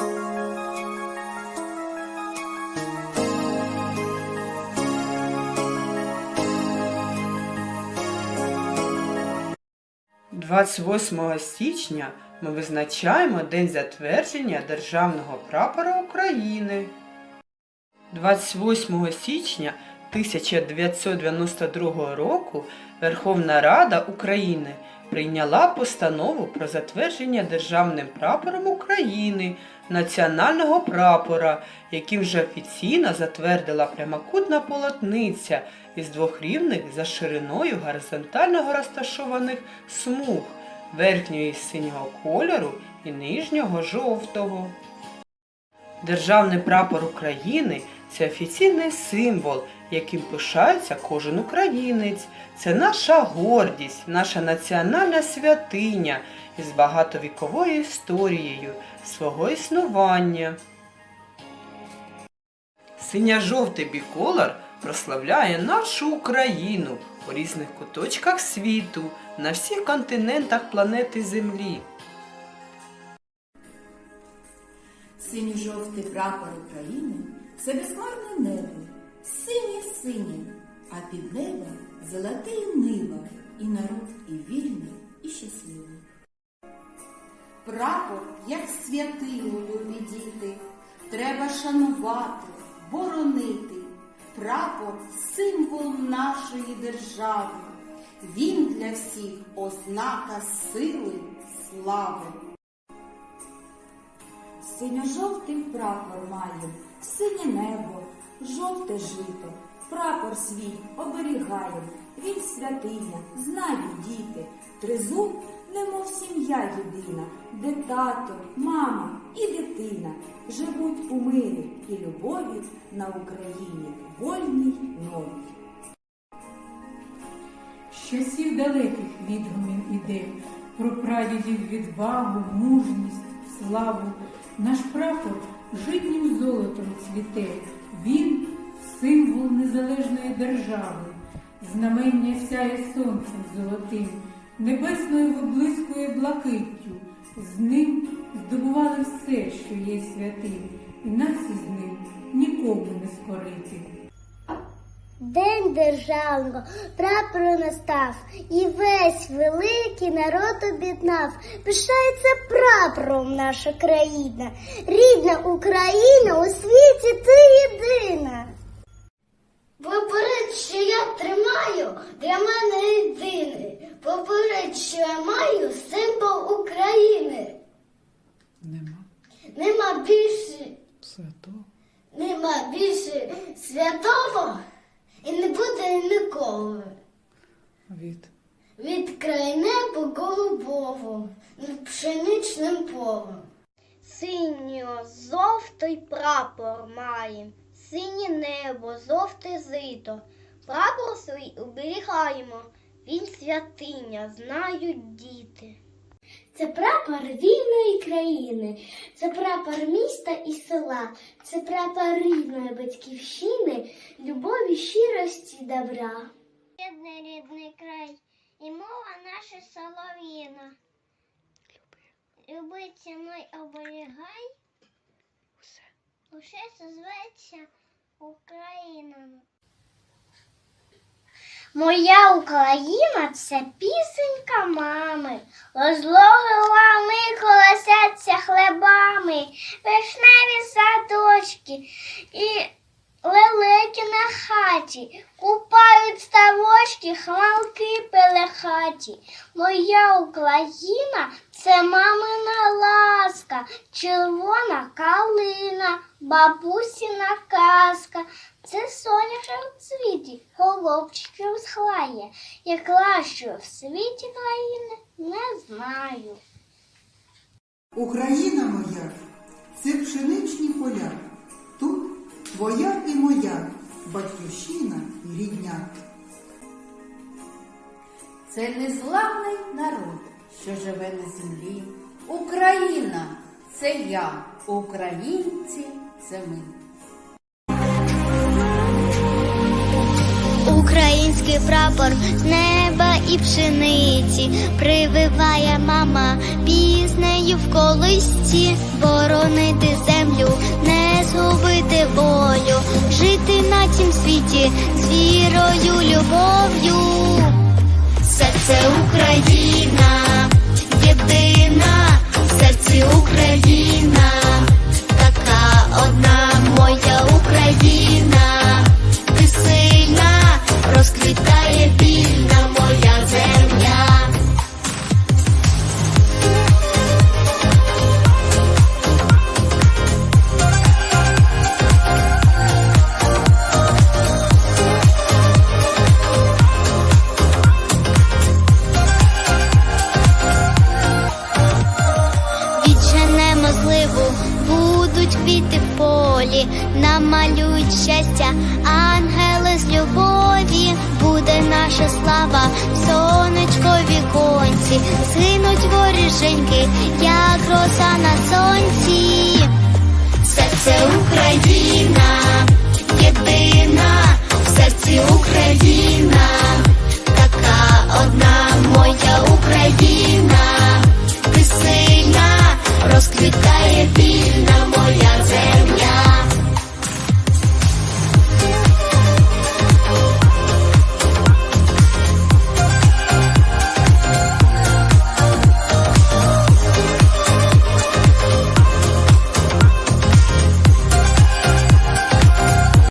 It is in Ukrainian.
– 28 січня ми визначаємо День затвердження Державного прапора України. 28 січня 1992 року Верховна Рада України прийняла постанову про затвердження Державним прапором України національного прапора, яким вже офіційно затвердила прямокутна полотниця із двох рівних за шириною горизонтально розташованих смуг верхньої синього кольору і нижнього жовтого. Державний прапор України це офіційний символ, яким пишається кожен українець. Це наша гордість, наша національна святиня із багатовіковою історією свого існування. Синьо-жовтий біколор прославляє нашу Україну у різних куточках світу, на всіх континентах планети Землі. Синьо-жовтий прапор України це безхмарне небо, синє-синє, а під небом золотий нива, і народ і вільний, і щасливий. Прапор, як святило, любі треба шанувати, боронити. Прапор символ нашої держави. Він для всіх ознака сили, слави. Синьо-жовтий прапор має, синє небо, жовте жито. Прапор свій оберігає, він святиня, знають діти. Тризуб, немов сім'я єдина, де тато, мама і дитина живуть у мирі і любові на Україні вольній новій. Часів далеких відгумін іде про прадідів відвагу, мужність, славу. Наш прапор житнім золотом цвіте. Він символ незалежної держави, знамення сяє сонцем золотим, небесною виблискує блакиттю. З ним здобували все, що є святим, і нас із ним нікому не скорити. День державного прапору настав, і весь великий народ об'єднав. Пишається прапором наша країна, рідна Україна у світі ти єдина. Поперед, що я тримаю, для мене єдиний. Поперед, що я маю символ України. Нема Нема більше, святого. нема більше святого і не буде ніколи. Від Від країни по голубову над пшеничним полем. Синьо-жовтий прапор маєм, синє небо, жовте зито. Прапор свій оберігаємо, він святиня, знають діти. Це прапор вільної країни, це прапор міста і села, це прапор рідної батьківщини, любові, щирості, добра. Рідний рідний край, і мова наша солов'їна. Люби цінуй оберігай, усе. усе це зветься Україна. Моя Україна це пісенька мами, розлоги купають ставочки, хмалки пелехаті. Моя Україна це мамина ласка, червона калина, бабусіна казка. Це соняшок в цвіті, голубчиків схлає. Як кращої в світі країни не знаю. Україна моя це пшеничні поля. Тут твоя і моя батьківщина і рідня. Це незламний народ, що живе на землі. Україна це я, українці це ми. Український прапор з неба і пшениці, прививає мама піснею в колисці, боронити землю, цім світі з вірою, любов'ю. Будуть квіти в полі, намалюють щастя, ангели з любові, буде наша слава в сонечкові конці, згинуть воріженьки, як роса на сонці. Серце Україна, єдина, в серці Україна,